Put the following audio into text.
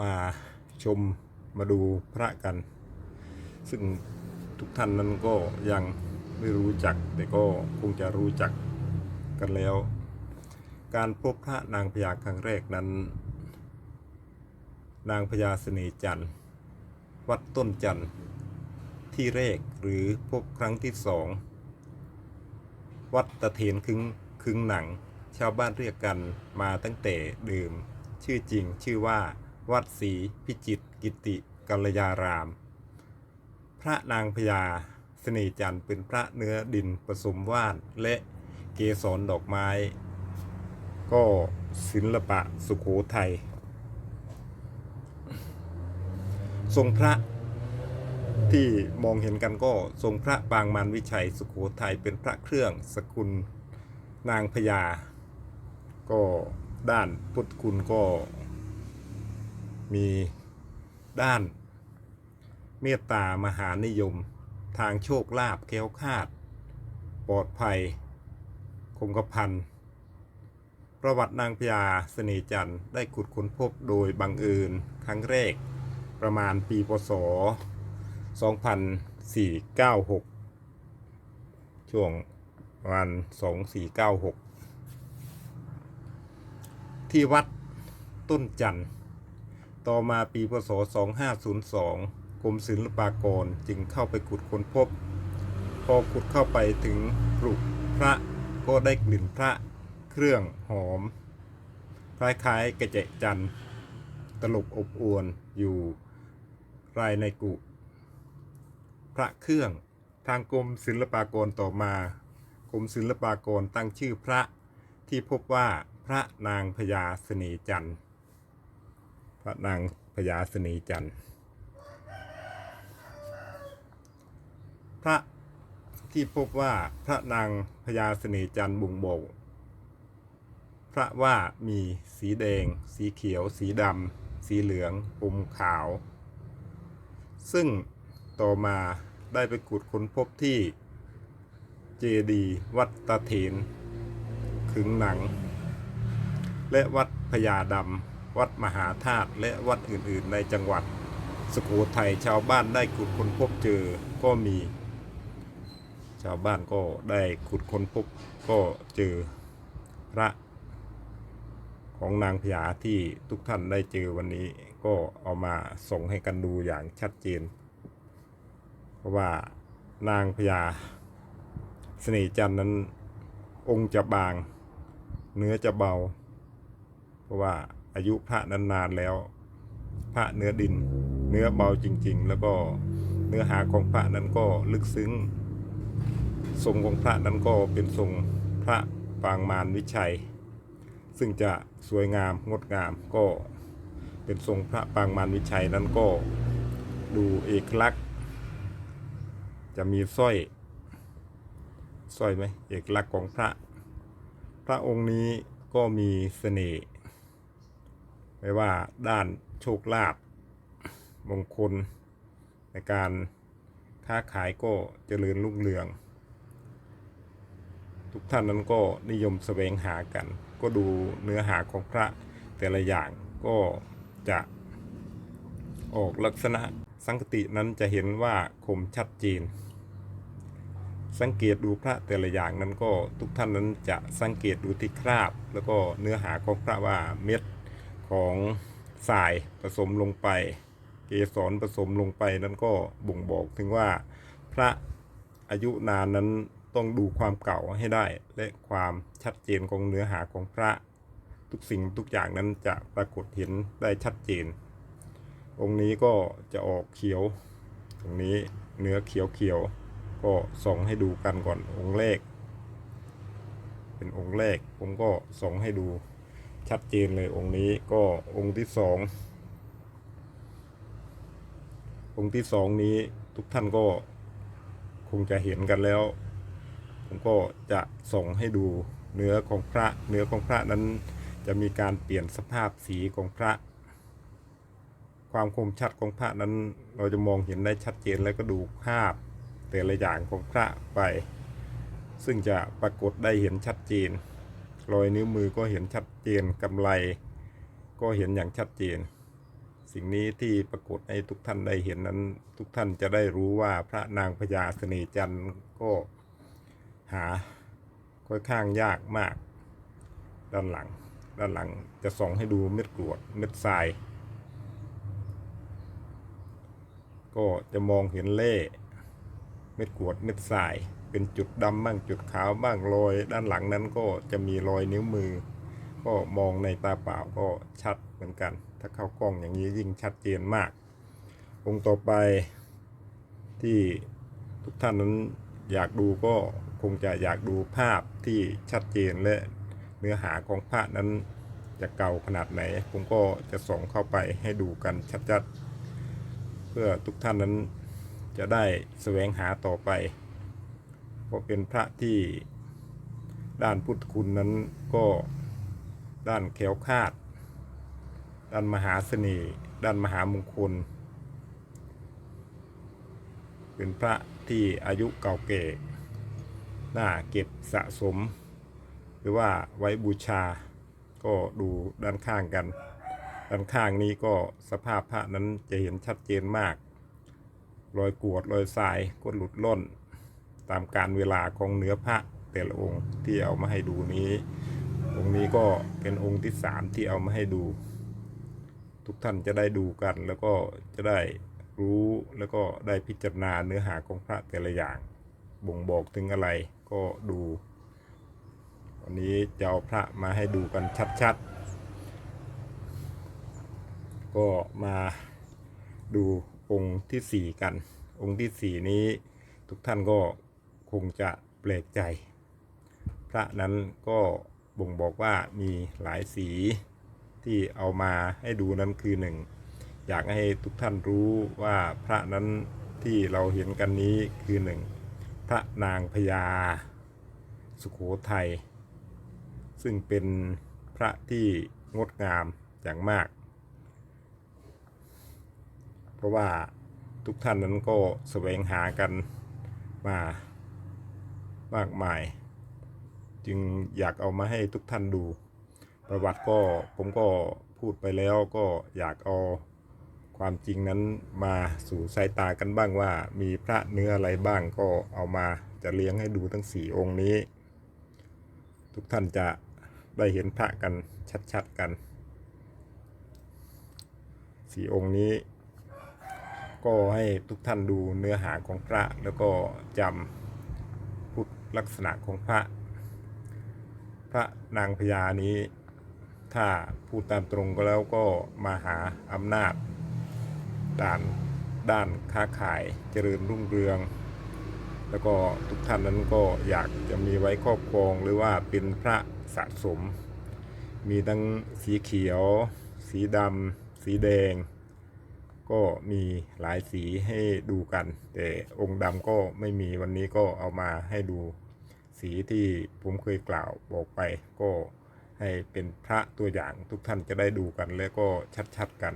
มาชมมาดูพระกัน ซึ่งทุกท่านนั้นก็ยังไม่รู้จัก แต่ก็คงจะรู้จักกันแล้ว การพบพระนางพญาครั้งแรกนั้น นางพญาเสน่จันทร์ วัดต้นจันทร์ที่แรกหรือพบครั้งที่สองวัดตะเถนคึงคึงหนัง ชาวบ้านเรียกกันมาตั้งแต่เดิม ชื่อจริงชื่อว่า วัดศรีพิจิตกิติกัลยาราม พระนางพญาเสน่ห์จันทร์เป็นพระเนื้อดินผสมว่านและเกสรดอกไม้ ก็ศิลปะสุโขทัยทรงพระที่มองเห็นกันก็ทรงพระปางมารวิชัยสุโขทัยเป็นพระเครื่องสกุลนางพญาก็ด้านพุทธคุณก็ มีด้าน เมตตามหานิยม ทางโชคลาภแคล้วคาด ปลอดภัย คงกระพันประวัตินางพญาเสน่จันทร์ได้ขุดค้นพบโดยบังเอิญครั้งแรก ประมาณปีพศ 2496 ช่วงประมาณ2496 ที่วัดต้นจันทร์ ต่อมาปีพศ 2502 กรมศิลปากรจึงเข้าไปขุดค้นพบ พอขุดเข้าไปถึงปลุกพระก็ได้กลิ่นพระเครื่องหอม คล้ายๆกระเจจันทร์ตลบอบอวนอยู่รายในกุ พระเครื่องทางกรมศิลปากรต่อมากรมศิลปากรตั้งชื่อพระที่พบว่าพระนางพญาเสนจันทร์ พระนางพญาเสน่ห์จันทร์พระที่พบว่าพระนางพญาเสน่ห์จันทร์บ่งบกพระว่ามีสีแดง สีเขียว สีดำ สีเหลืองอมขาว ซึ่งต่อมาได้ไปขุดค้นพบที่เจดีวัดตะเถนขึงหนัง และวัดพญาดำ วัดมหาธาตุและวัดอื่นๆ ในจังหวัดสุโขทัยชาวบ้านได้ขุดค้นพบเจอก็มี ชาวบ้านก็ได้ขุดค้นพบก็เจอพระของนางพญาที่ทุกท่านได้เจอวันนี้ก็เอามาส่งให้กันดูอย่างชัดเจน เพราะว่านางพญาเสน่ห์จันน์นั้นองค์จะบาง เนื้อจะเบา เพราะว่า อายุพระนั้นนานแล้ว พระเนื้อดิน เนื้อเบาจริง ๆ แล้วก็เนื้อหาของพระนั้นก็ลึกซึ้งทรงของพระนั้นก็เป็นทรงพระปางมารวิชัย ซึ่งจะสวยงามงดงามก็เป็นทรงพระปางมารวิชัยนั้นก็ดูเอกลักษณ์ จะมีสร้อยสร้อยไหมเอกลักษณ์ของพระ พระองค์นี้ก็มีเสน่ห์ ไม่ว่าด้านโชคลาภมงคล ในการค้าขายก็เจริญรุ่งเรือง ทุกท่านนั้นก็นิยมแสวงหากัน ก็ดูเนื้อหาของพระแต่ละอย่างก็จะออกลักษณะสังคตินั้นจะเห็นว่าคมชัดเจน สังเกตดูพระแต่ละอย่างนั้นก็ทุกท่านนั้นจะสังเกตดูที่คราบ แล้วก็เนื้อหาของพระว่าเม็ด ของสายผสมลงไป เกสรผสมลงไปนั้นก็บ่งบอกถึงว่าพระอายุนานนั้นต้องดูความเก่าให้ได้ และความชัดเจนของเนื้อหาของพระทุกสิ่งทุกอย่างนั้นจะปรากฏเห็นได้ชัดเจน องค์นี้ก็จะออกเขียว ตรงนี้เนื้อเขียวเขียวก็ส่องให้ดูกันก่อนองค์แรก เป็นองค์แรกผมก็ส่องให้ดู ชัดเจนเลยองค์นี้ก็องค์ที่สององค์ที่สองนี้ทุกท่านก็คงจะเห็นกันแล้ว ผมก็จะส่งให้ดูเนื้อของพระเนื้อของพระนั้นจะมีการเปลี่ยนสภาพสีของพระ ความคมชัดของพระนั้นเราจะมองเห็นได้ชัดเจนแล้วก็ดูภาพแต่ละอย่างของพระไป ซึ่งจะปรากฏได้เห็นชัดเจน รอยนิ้วมือก็เห็นชัดเจนกำไลก็เห็นอย่างชัดเจน สิ่งนี้ที่ปรากฏให้ทุกท่านได้เห็นนั้น ทุกท่านจะได้รู้ว่าพระนางพญาเสน่ห์จันทร์ก็หาค่อนข้างยากมาก ด้านหลัง ด้านหลังจะส่องให้ดูเม็ดกรวดเม็ดทราย ก็จะมองเห็นเล่ เม็ดกรวดเม็ดทราย เป็นจุดดำบ้างจุดขาวบ้างรอยด้านหลังนั้นก็จะมีรอยนิ้วมือ ก็มองในตาเปล่าก็ชัดเหมือนกัน ถ้าเข้ากล้องอย่างนี้ยิ่งชัดเจนมาก องค์ต่อไปที่ทุกท่านนั้นอยากดูก็คงจะอยากดูภาพที่ชัดเจนและเนื้อหาของพระนั้นจะเก่าขนาดไหน ผมก็จะส่งเข้าไปให้ดูกันชัดๆ เพื่อทุกท่านนั้นจะได้แสวงหาต่อไป เพราะเป็นพระที่ด้านพุทธคุณนั้นก็ด้านแขวคาด ด้านมหาเสน่ห์ด้านมหามงคล เป็นพระที่อายุเก่าแก่น่าเก็บสะสม หรือว่าไว้บูชาก็ดูด้านข้างกัน ด้านข้างนี้ก็สภาพพระนั้นจะเห็นชัดเจนมาก รอยกวดรอยทรายก็หลุดล่น ตามการเวลาของเนื้อพระแต่ละองค์ที่เอามาให้ดูนี้ องค์นี้ก็เป็นองค์ที่สามที่เอามาให้ดู ทุกท่านจะได้ดูกัน แล้วก็จะได้รู้แล้วก็ได้พิจารณาเนื้อหาของพระแต่ละอย่าง บ่งบอกถึงอะไรก็ดู วันนี้จะเอาพระมาให้ดูกันชัดๆ ก็มาดูองค์ที่สี่กัน องค์ที่สี่นี้ทุกท่านก็ คงจะแปลกใจ พระนั้นก็บ่งบอกว่ามีหลายสีที่เอามาให้ดูนั้นคือหนึ่งอยากให้ทุกท่านรู้ว่าพระนั้นที่เราเห็นกันนี้คือหนึ่งพระนางพญาสุโขทัยซึ่งเป็นพระที่งดงามอย่างมาก เพราะว่าทุกท่านนั้นก็แสวงหากันมา มากมาย จึงอยากเอามาให้ทุกท่านดู ประวัติก็ผมก็พูดไปแล้วก็อยากเอาความจริงนั้นมาสู่สายตากันบ้างว่า มีพระเนื้ออะไรบ้างก็เอามาจะเลี้ยงให้ดูทั้งสี่องค์นี้ ทุกท่านจะได้เห็นพระกันชัดๆกันสี่องค์นี้ ก็ให้ทุกท่านดูเนื้อหาของพระแล้วก็จำ ลักษณะของพระ พระนางพญานี้ ถ้าพูดตามตรงก็แล้วก็มาหาอำนาจด้านด้านค้าขายเจริญรุ่งเรือง แล้วก็ทุกท่านนั้นก็อยากจะมีไว้ครอบครองหรือว่าเป็นพระสะสม มีทั้งสีเขียว สีดำสีแดง ก็มีหลายสีให้ดูกัน แต่องค์ดำก็ไม่มีวันนี้ก็เอามาให้ดู สีที่ผมเคยกล่าวบอกไป ก็ให้เป็นพระตัวอย่างทุกท่านจะได้ดูกันแล้วก็ชัดๆกัน